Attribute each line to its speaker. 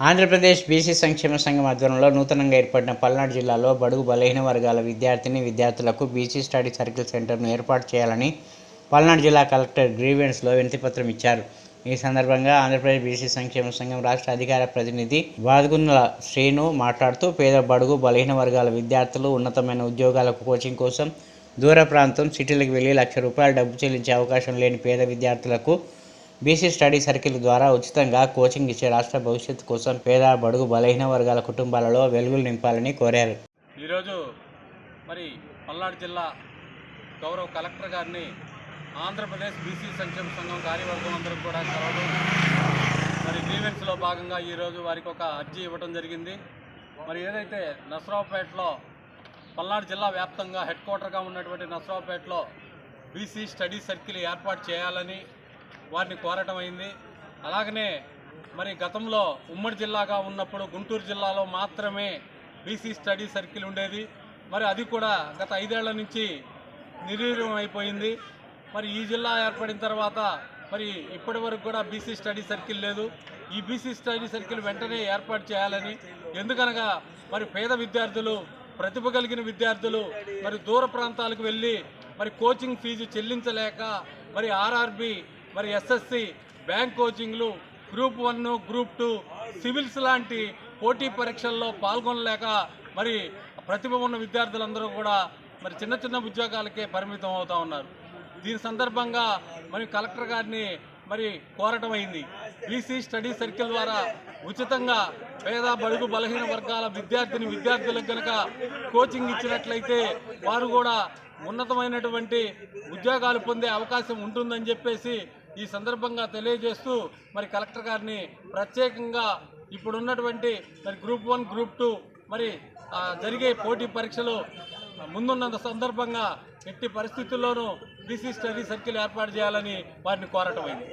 Speaker 1: Andhra Pradesh BC సంక్షేమ సంఘం ఆధ్వర్యంలో నూతనంగా ఏర్పడిన పల్నాడు జిల్లాలో బడుగు బలహీన వర్గాల విద్యార్థిని విద్యార్థులకు బీసీ స్టడీ సర్కిల్ సెంటర్ను ఏర్పాటు చేయాలని పల్నాడు జిల్లా కలెక్టర్ గ్రీవెన్స్లో వినతిపత్రం ఇచ్చారు. ఈ సందర్భంగా ఆంధ్రప్రదేశ్ బీసీ సంక్షేమ సంఘం రాష్ట్ర అధికార ప్రతినిధి వాదగున్నల శ్రీను మాట్లాడుతూ పేద బడుగు బలహీన వర్గాల విద్యార్థులు ఉన్నతమైన ఉద్యోగాలకు కోచింగ్ కోసం దూర ప్రాంతం సిటీలకు వెళ్ళి లక్ష రూపాయల డబ్బు చెల్లించే అవకాశం లేని పేద విద్యార్థులకు బీసీ స్టడీ సర్కిల్ ద్వారా ఉచితంగా కోచింగ్ ఇచ్చే రాష్ట్ర భవిష్యత్తు కోసం పేద బడుగు బలహీన వర్గాల కుటుంబాలలో వెలుగులు నింపాలని కోరారు.
Speaker 2: ఈరోజు మరి పల్నాడు జిల్లా గౌరవ కలెక్టర్ గారిని ఆంధ్రప్రదేశ్ బీసీ సంక్షేమ సంఘం కార్యవర్గం అందరూ కూడా కలవడం మరి గ్రీవెన్స్లో భాగంగా ఈరోజు వారికి ఒక అర్జీ ఇవ్వడం జరిగింది. మరి ఏదైతే నసరావుపేటలో పల్నాడు జిల్లా వ్యాప్తంగా హెడ్ క్వార్టర్గా ఉన్నటువంటి నసరావుపేటలో బీసీ స్టడీ సర్కిల్ ఏర్పాటు చేయాలని వారిని కోరటం అయింది. అలాగనే మరి గతంలో ఉమ్మడి జిల్లాగా ఉన్నప్పుడు గుంటూరు జిల్లాలో మాత్రమే బీసీ స్టడీ సర్కిల్ ఉండేది. మరి అది కూడా గత ఐదేళ్ళ నుంచి నిర్వీర్యం అయిపోయింది. మరి ఈ జిల్లా ఏర్పడిన తర్వాత మరి ఇప్పటి వరకు కూడా బీసీ స్టడీ సర్కిల్ లేదు. ఈ బీసీ స్టడీ సర్కిల్ వెంటనే ఏర్పాటు చేయాలని ఎందుకనగా మరి పేద విద్యార్థులు ప్రతిభ కలిగిన విద్యార్థులు మరి దూర ప్రాంతాలకు వెళ్ళి మరి కోచింగ్ ఫీజు చెల్లించలేక మరి ఆర్ఆర్బి మరి SSC bank కోచింగ్లు group one group two civils లాంటి పోటీ పరీక్షల్లో పాల్గొనలేక మరి ప్రతిభ ఉన్న విద్యార్థులందరూ కూడా మరి చిన్న చిన్న ఉద్యోగాలకే పరిమితం అవుతూ ఉన్నారు. దీని సందర్భంగా మరి కలెక్టర్ గారిని మరి కోరటం అయింది. బీసీ స్టడీ సర్కిల్ ద్వారా ఉచితంగా పేద బడుగు బలహీన వర్గాల విద్యార్థిని విద్యార్థులకు గనక కోచింగ్ ఇచ్చినట్లయితే వారు కూడా ఉన్నతమైనటువంటి ఉద్యోగాలు పొందే అవకాశం ఉంటుందని చెప్పేసి ఈ సందర్భంగా తెలియజేస్తూ మరి కలెక్టర్ గారిని ప్రత్యేకంగా ఇప్పుడున్నటువంటి మరి గ్రూప్ వన్ గ్రూప్ టూ మరి జరిగే పోటీ పరీక్షలు ముందున్న సందర్భంగా ఎట్టి పరిస్థితుల్లోనూ బీసీ స్టడీ సర్కిల్ ఏర్పాటు చేయాలని వారిని కోరటమైంది.